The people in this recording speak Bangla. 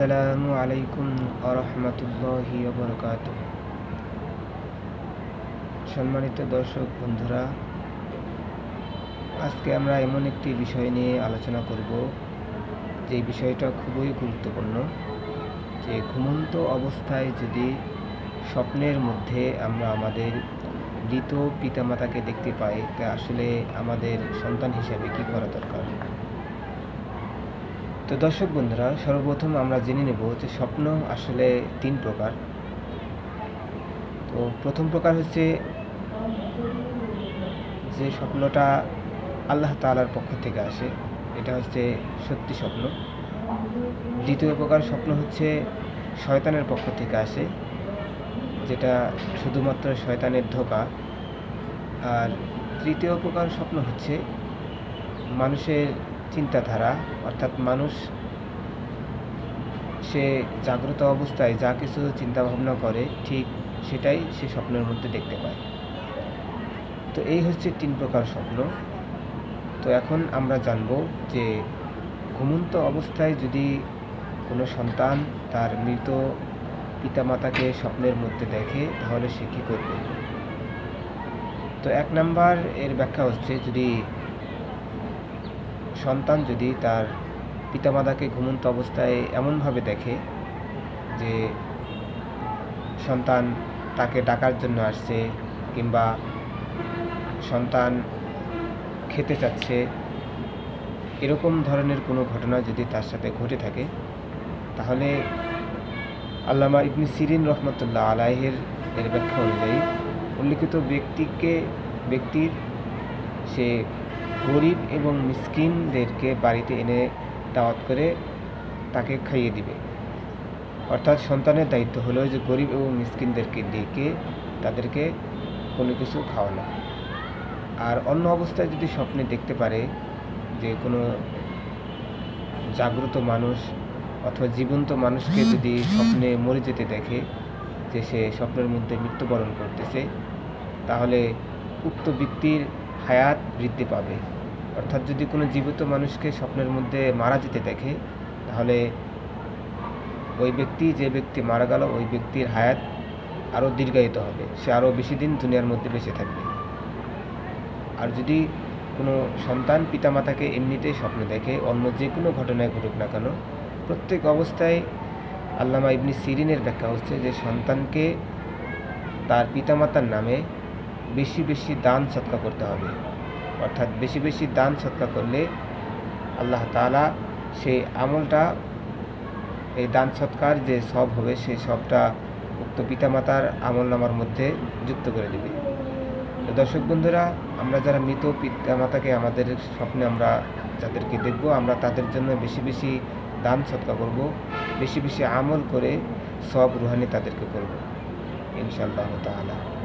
আসসালামু আলাইকুম আরহামতুল্লাহি বরকাত সম্মানিত দর্শক বন্ধুরা, আজকে আমরা এমন একটি বিষয় নিয়ে আলোচনা করব, যে বিষয়টা খুবই গুরুত্বপূর্ণ, যে ঘুমন্ত অবস্থায় যদি স্বপ্নের মধ্যে আমরা আমাদের মৃত পিতামাতাকে দেখতে পাই, তা আসলে আমাদের সন্তান হিসাবে কি করা দরকার? তো দর্শক বন্ধুরা, সর্বপ্রথম আমরা জেনে নেব যে স্বপ্ন আসলে তিন প্রকার। তো প্রথম প্রকার হচ্ছে যে স্বপ্নটা আল্লাহ তালার পক্ষ থেকে আসে, এটা হচ্ছে সত্যি স্বপ্ন। দ্বিতীয় প্রকার স্বপ্ন হচ্ছে শয়তানের পক্ষ থেকে আসে, যেটা শুধুমাত্র শয়তানের ধোকা। আর তৃতীয় প্রকার স্বপ্ন হচ্ছে মানুষের চিন্তাধারা, অর্থাৎ মানুষ, সে জাগ্রত অবস্থায় যা কিছু চিন্তা ভাবনা করে, ঠিক সেটাই সে স্বপ্নের মধ্যে দেখতে পায়। তো এই হচ্ছে তিন প্রকার স্বপ্ন। তো এখন আমরা জানব যে, ঘুমন্ত অবস্থায় যদি কোনো সন্তান তার মৃত পিতামাতাকে স্বপ্নের মধ্যে দেখে, তাহলে সে কী করবে? তো এক নাম্বার এর ব্যাখ্যা হচ্ছে যদি সন্তান যদি তার পিতামাতাকে ঘুমন্ত অবস্থায় এমনভাবে দেখে যে সন্তান তাকে ডাকার জন্য আসছে কিংবা সন্তান খেতে চাচ্ছে, এরকম ধরনের কোনো ঘটনা যদি তার সাথে ঘটে থাকে, তাহলে আল্লামা ইবনি সিরিন রহমতুল্লাহ আলাহের এর ব্যাখ্যা অনুযায়ী উল্লিখিত ব্যক্তিকে, ব্যক্তির সে গরিব এবং মিসকিনদেরকে বাড়িতে এনে দাওয়াত করে তাকে খাইয়ে দিবে। অর্থাৎ সন্তানের দায়িত্ব হলো যে গরিব এবং মিসকিনদেরকে ডেকে তাদেরকে কোনো কিছু খাওয়ানো। আর অন্য অবস্থায় যদি স্বপ্নে দেখতে পারে যে কোনো জাগ্রত মানুষ অথবা জীবন্ত মানুষকে যদি স্বপ্নে মরে যেতে দেখে যে সে স্বপ্নের মধ্যে মৃত্যুবরণ করতেছে, তাহলে উক্ত ব্যক্তির হায়াত বৃদ্ধি পাবে। অর্থাৎ যদি কোনো জীবিত মানুষকে স্বপ্নের মধ্যে মারা যেতে দেখে, তাহলে ওই ব্যক্তি, যে ব্যক্তি মারা গেল, ওই ব্যক্তির হায়াত আরও দীর্ঘায়িত হবে। সে আরও বেশি দিন দুনিয়ার মধ্যে বেঁচে থাকবে। আর যদি কোনো সন্তান পিতামাতাকে এমনিতেই স্বপ্ন দেখে, অন্য যে কোনো ঘটনায় ঘটুক না কেন, প্রত্যেক অবস্থায় আল্লামা ইবনি সিরিনের ব্যাখ্যা হচ্ছে যে সন্তানকে তার পিতামাতার নামে বেশি বেশি দান সৎকা করতে হবে। অর্থাৎ বেশি বেশি দান সৎকা করলে আল্লাহ তালা সেই আমলটা, এই দান সৎকার যে সব হবে সেই সবটা উক্ত পিতামাতার আমল নামার মধ্যে যুক্ত করে দেবে। তো দর্শক বন্ধুরা, আমরা যারা মৃত পিতামাতাকে আমাদের স্বপ্নে আমরা যাদেরকে দেখব, আমরা তাদের জন্য বেশি বেশি দান সৎকা করব, বেশি বেশি আমল করে সব রুহানি তাদেরকে করব, ইনশাআল্লাহ তাআলা।